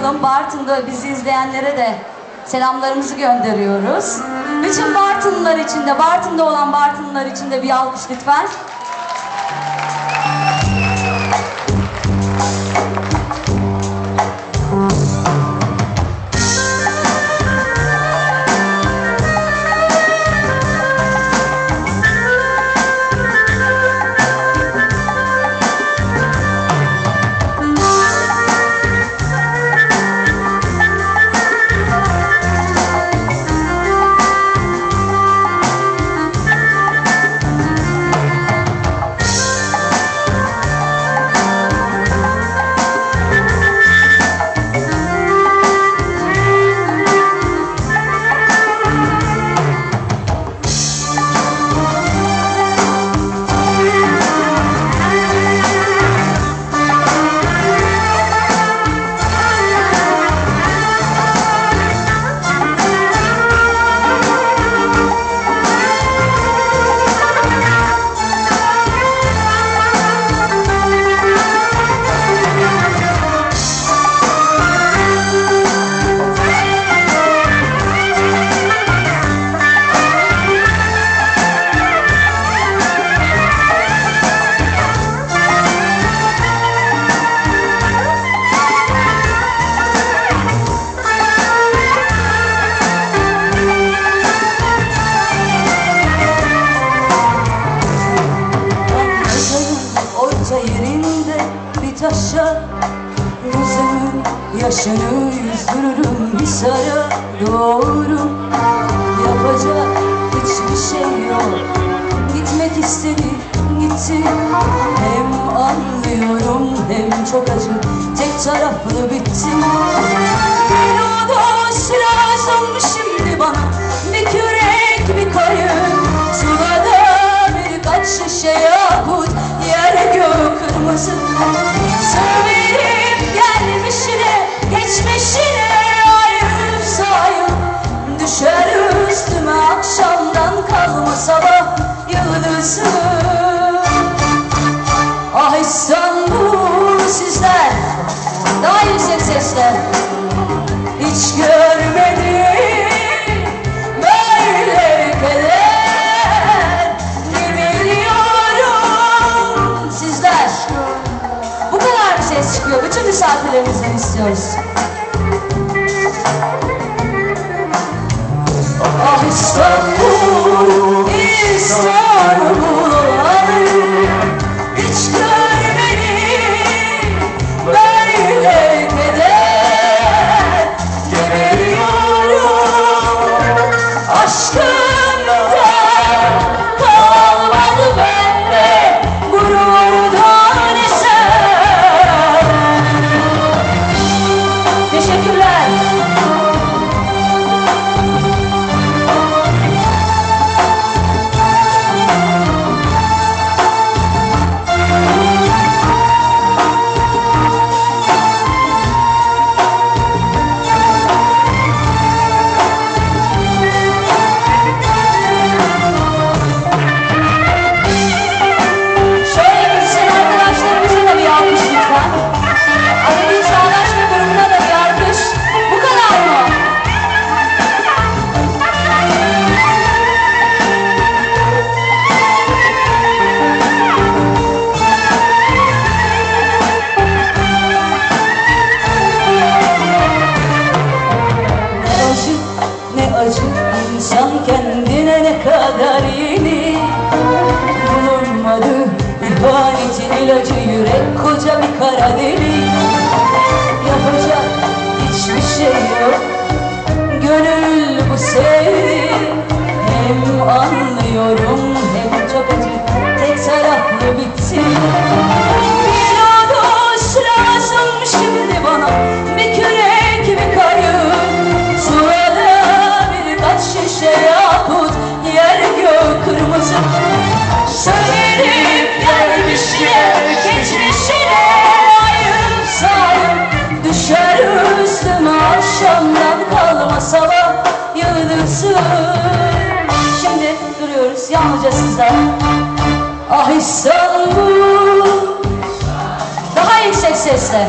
unutmayalım. Bartın'da bizi izleyenlere de selamlarımızı gönderiyoruz. Bütün Bartınlılar için de, Bartın'da olan Bartınlılar için de bir alkış lütfen. Taşa Yüzümün yaşını yüzdürürüm bir sara doğru Yapacak hiçbir şey yok. Gitmek istedi gitti. Hem anlıyorum hem çok acı. Tek taraflı bitti insan kendine ne kadar yeni Bulunmadı ihanetin ilacı yürek koca bir kara deli. Yapacak hiçbir şey yok. Gönül bu sevdi. Hem anlıyorum. Hem çok acı Tek taraflı bitti Şimdi duruyoruz yalnızca sizler Ah İstanbul Daha yüksek sesle